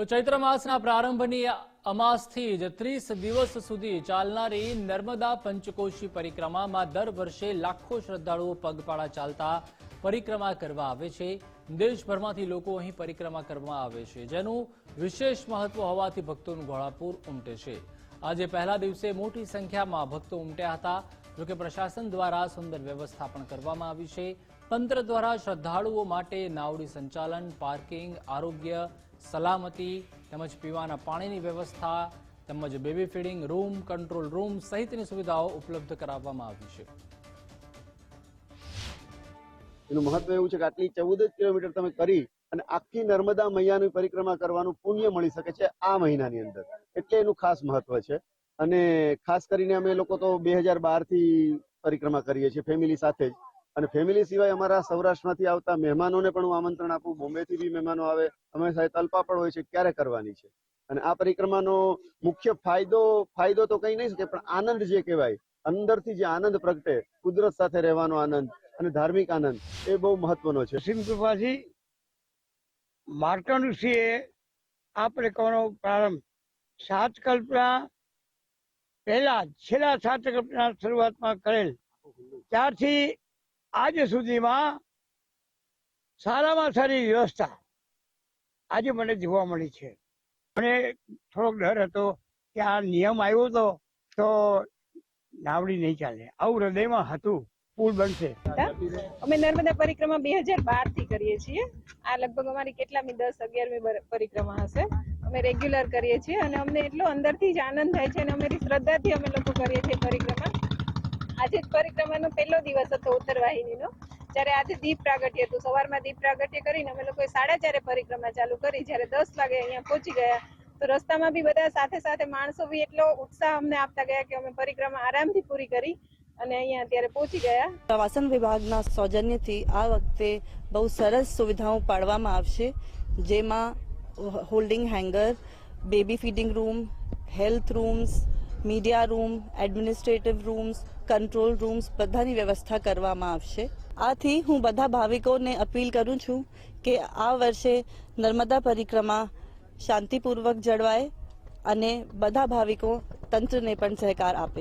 તો ચૈત્ર માસના પ્રારંભની અમાસથી જ ત્રીસ દિવસ સુધી ચાલનારી નર્મદા પંચકોશી પરિક્રમામાં દર વર્ષે લાખો શ્રદ્ધાળુઓ પગપાળા ચાલતા પરિક્રમા કરવા આવે છે. દેશભરમાંથી લોકો અહીં પરિક્રમા કરવા આવે છે, જેનું વિશેષ મહત્વ હોવાથી ભક્તોનું ઘોડાપૂર ઉમટે છે. આજે પહેલા દિવસે મોટી સંખ્યામાં ભક્તો ઉમટ્યા હતા જોકે પ્રશાસન દ્વારા સુંદર વ્યવસ્થા પણ કરવામાં આવી છે. તંત્ર દ્વારા શ્રદ્ધાળુઓ માટે નાવડી સંચાલન, પાર્કિંગ, આરોગ્ય સલામતી તેમજ પીવાના પાણીની વ્યવસ્થા તેમજ baby feeding room, control room સહિતની સુવિધાઓ ઉપલબ્ધ કરાવવામાં આવી છે. એનું મહત્વ એવું છે કે આટલી ચૌદ જ કિલોમીટર તમે કરી અને આખી નર્મદા મૈયાની પરિક્રમા કરવાનું પુણ્ય મળી શકે છે આ મહિનાની અંદર. એટલે એનું ખાસ મહત્વ છે. અને ખાસ કરીને અમે લોકો તો બે હજારથી પરિક્રમા કરીએ છીએ, ફેમિલી સાથે જ. અને ફેમિલી સિવાય અમારા સૌરાષ્ટ્રમાંથી આવતા મહેમાનોને પણ હું આમંત્રણ આપું. બોમ્બેથી બી મહેમાનો આવે. અમે સાથે તલપાપડ હોય છે. ક્યારે કરવાની છે? અને આ પરિક્રમાનો મુખ્ય ફાયદો ફાયદો તો કઈ નહીં શકે, પણ આનંદ જે કહેવાય, અંદરથી જે આનંદ પ્રગટે, કુદરત સાથે રહેવાનો આનંદ અને ધાર્મિક આનંદ, એ બહુ મહત્વનો છે. સિંહ કૃપાથી માર્કંડ ઋષિએ આ પરિક્રમાનો પ્રારંભ સાત કલ્પના પહેલા છેલ્લા સાત કલ્પના શરૂઆતમાં કરેલ. ત્યારથી આજ સુધીમાં સારામાં સારી વ્યવસ્થા આજે મને જોવા મળી છે. મને થોડોક ડર હતો કે આ નિયમ આવ્યો હતો તો નાવડી નહીં ચાલે. આવું હૃદયમાં હતું. પુલ બનશે. અમે નર્મદા પરિક્રમા બે હજાર બારથી કરીએ છીએ. આ લગભગ અમારી કેટલામી દસ અગિયારમી પરિક્રમા હશે. અમે રેગ્યુલર કરીએ છીએ અને અમને એટલો અંદરથી જ આનંદ થાય છે અને અમારી શ્રદ્ધાથી અમે લોકો કરીએ છીએ પરિક્રમા. આજે જ પરિક્રમાનો પહેલો દિવસ હતો ઉત્તરવાહિનીનો જ્યારે આજે દીપ પ્રાગટ્ય હતું. સવારમાં દીપ પ્રાગટ્ય કરીને અમે લોકોએ સાડા ચારે પરિક્રમા ચાલુ કરી. જ્યારે દસ વાગે અહીંયા પહોંચી ગયા, તો રસ્તામાં બી બધા સાથે સાથે માણસો બી એટલો ઉત્સાહ અમને આપતા ગયા કે અમે પરિક્રમા આરામથી પૂરી કરી અને અહીંયા અત્યારે પહોંચી ગયા. પ્રવાસન વિભાગના સૌજન્યથી આ વખતે બહુ સરસ સુવિધાઓ પાડવામાં આવશે, જેમાં holding hanger, baby feeding room, health rooms media room, administrative rooms, control rooms બધાની વ્યવસ્થા કરવામાં આવશે. આથી હું બધા ભાવિકોને અપીલ કરું છું કે આ વર્ષે નર્મદા પરિક્રમા શાંતિપૂર્વક જળવાય અને બધા ભાવિકો તંત્રને પણ સહકાર આપે.